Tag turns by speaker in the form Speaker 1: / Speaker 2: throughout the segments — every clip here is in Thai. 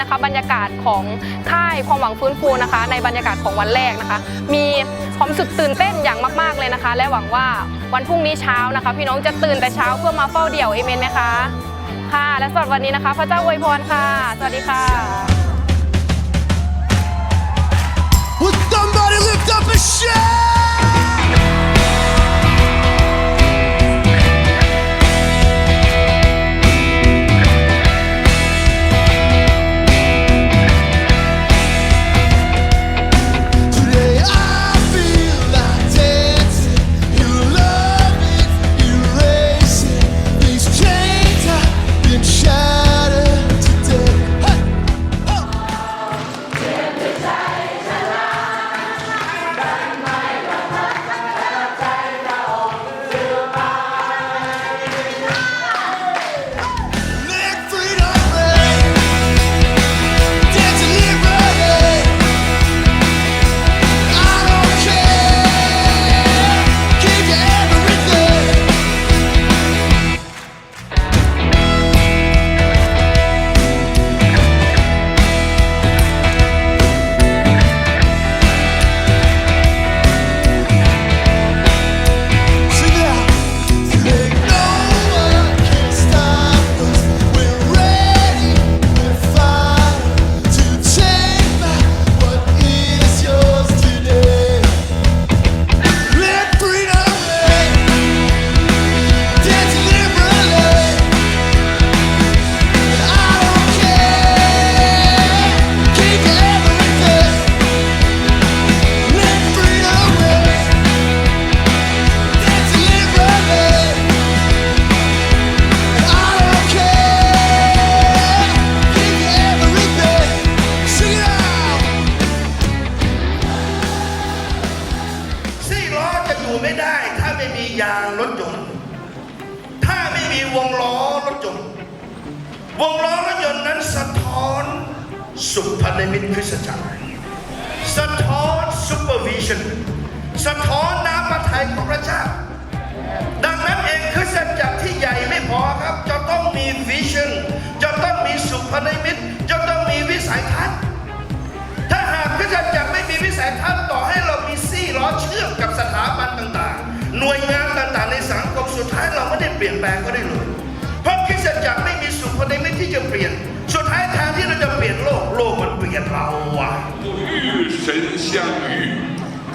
Speaker 1: นนี้นะคะ บรรยากาศของค่ายความหวังฟื้นฟูนะคะ ในบรรยากาศของวันแรกนะคะ มีความรู้สึกตื่นเต้นอย่างมาก ๆเลยนะคะ และหวังว่าวันพรุ่งนี้เช้านะคะ พี่น้องจะตื่นแต่เช้าเพื่อมาเฝ้าเดี่ยวเอเมนไหมคะค่ะ และสำหรับวันนี้นะคะ พระเจ้าอวยพรค่ะ สวัสดีค่ะ
Speaker 2: Would somebody lift up a shout?
Speaker 3: วงล้อรถยนต์นั้นสะท้อนสุพรรณมิตรคริสจักรสะท้อนซูเปอร์วิชั่นสะท้อนน้ำพระทัยของพระเจ้า ดังนั้นเองคริสตจักรที่ใหญ่ไม่พอครับ จะต้องมีวิชั่นจะต้องมีสุพรรณมิตรจะต้องมีวิสัยทัศน์ถ้าหากคริสตจักรไม่มีวิสัยทัศน์ต่อให้เรามีซี่ล้อเชื่อมกับสถาบันต่างๆ หน่วยงานต่างๆ ในสังคมสุดท้ายเราไม่ได้เปลี่ยนแปลงก็ได้เลย พราะคิดสัจจะไม่มีสุขภายไม่ที่จะเปลี่ยน สุดท้ายทางที่เราจะเปลี่ยนโลกโลกมันเปลี่ยนเราอะ
Speaker 4: 与神相遇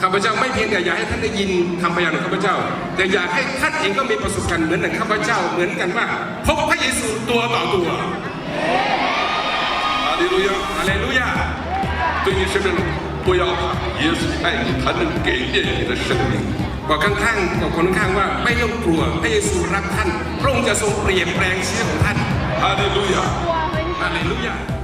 Speaker 4: ข้าพเจ้าไม่เพียงแต่อยากให้ท่านได้ยินทำพยานของข้าพเจ้า แต่อยากให้ท่านเองก็มีประสบการณ์เหมือนกับข้าพเจ้าเหมือนกันว่าพบพระเยซูตัวต่อตัวอาเลลูยาฮาเลลูยา对你身边不要耶稣爱你，他能给炼你的生命。 บอกข้างๆบอกคนข้างๆว่าไม่ต้องกลัวพระเยซูรักท่านพระองค์จะทรงเปลี่ยนแปลงชีวิตของท่านฮาเลลูยาฮาเลลูยา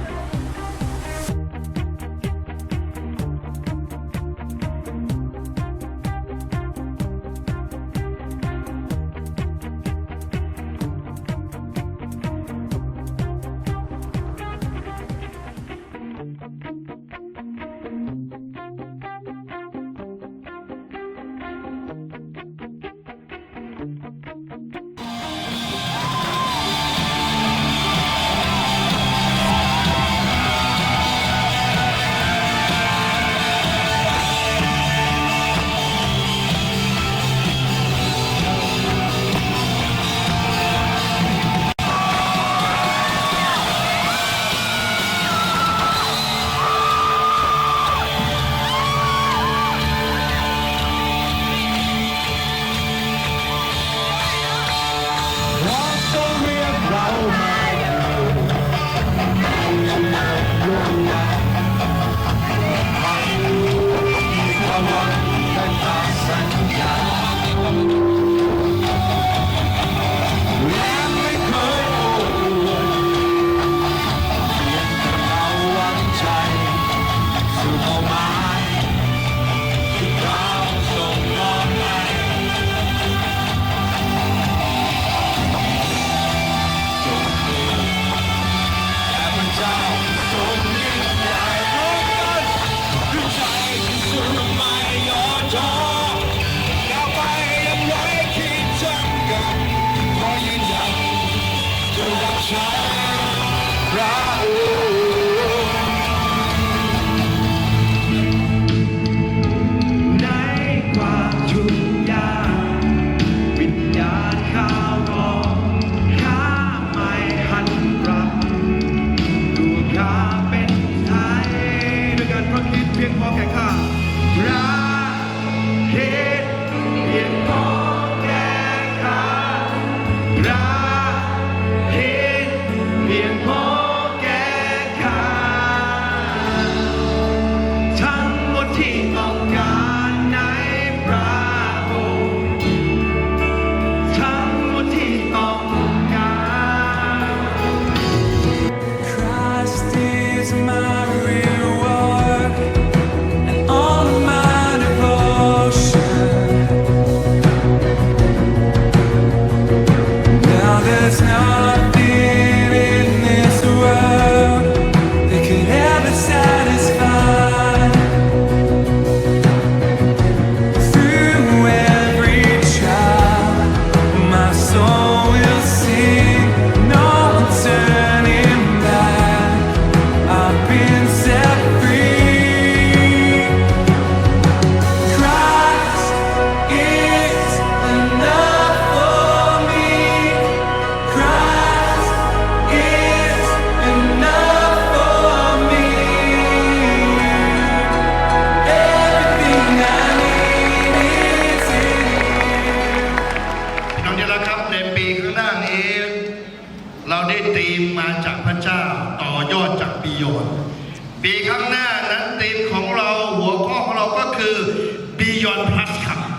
Speaker 2: be your last cup.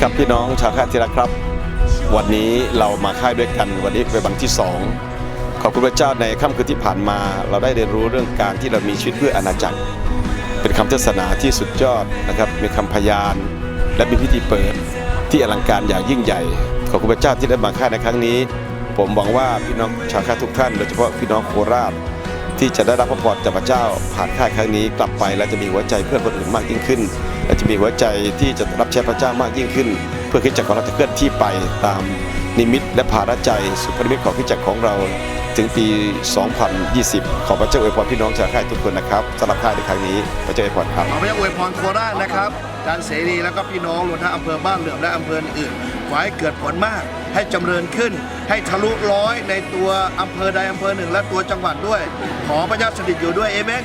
Speaker 2: ค
Speaker 5: รับ
Speaker 6: พี่น้องชาวค่ายที่รักครับ วันนี้เรามาค่ายด้วยกันวันนี้เป็นวันที่สองขอบคุณพระเจ้าในค่ำคืนที่ผ่านมา เราได้เรียนรู้เรื่องการที่เรามีชีวิตเพื่ออาณาจักร เป็นคำเทศนาที่สุดยอดนะครับมีคำพยาน และมีพิธีเปิดที่อลังการอย่างยิ่งใหญ่ ขอบคุณพระเจ้าที่ได้มาค่ายในครั้งนี้ ผมหวังว่าพี่น้องชาวค่ายทุกท่านโดยเฉพาะพี่น้องโคราชที่จะได้รับพระพรจากพระเจ้าผ่านค่ายครั้งนี้กลับไปและจะมีหัวใจเพื่อคนอื่นมากยิ่งขึ้น และจะมีหัวใจที่จะรับใช้พระเจ้ามากยิ่งขึ้น เพื่อคริสตจักรของเราจะเคลื่อนที่ไปตามนิมิตและภาระใจสุภนิมิตของคริสตจักรของเราถึงปี 2020 ขอพระเจ้าอวยพรพี่น้องชาวค่ายทุกคนนะครับสำหรับค่ายในครั้งนี้พระเจ้าอวยพรครับ
Speaker 3: ขอพระเจ้าอวยพรโคราชนะครับอาจารเสรีแล้วก็พี่น้องรวมทั้งอำเภอบ้านเหลื่อมและอำเภออื่นขอให้เกิดผลมาก ให้จำเริญขึ้น ให้ทะลุร้อยในตัวอำเภอใดอำเภอหนึ่ง และตัวจังหวัดด้วย ขอพระเจ้าสถิตอยู่ด้วยเอเมน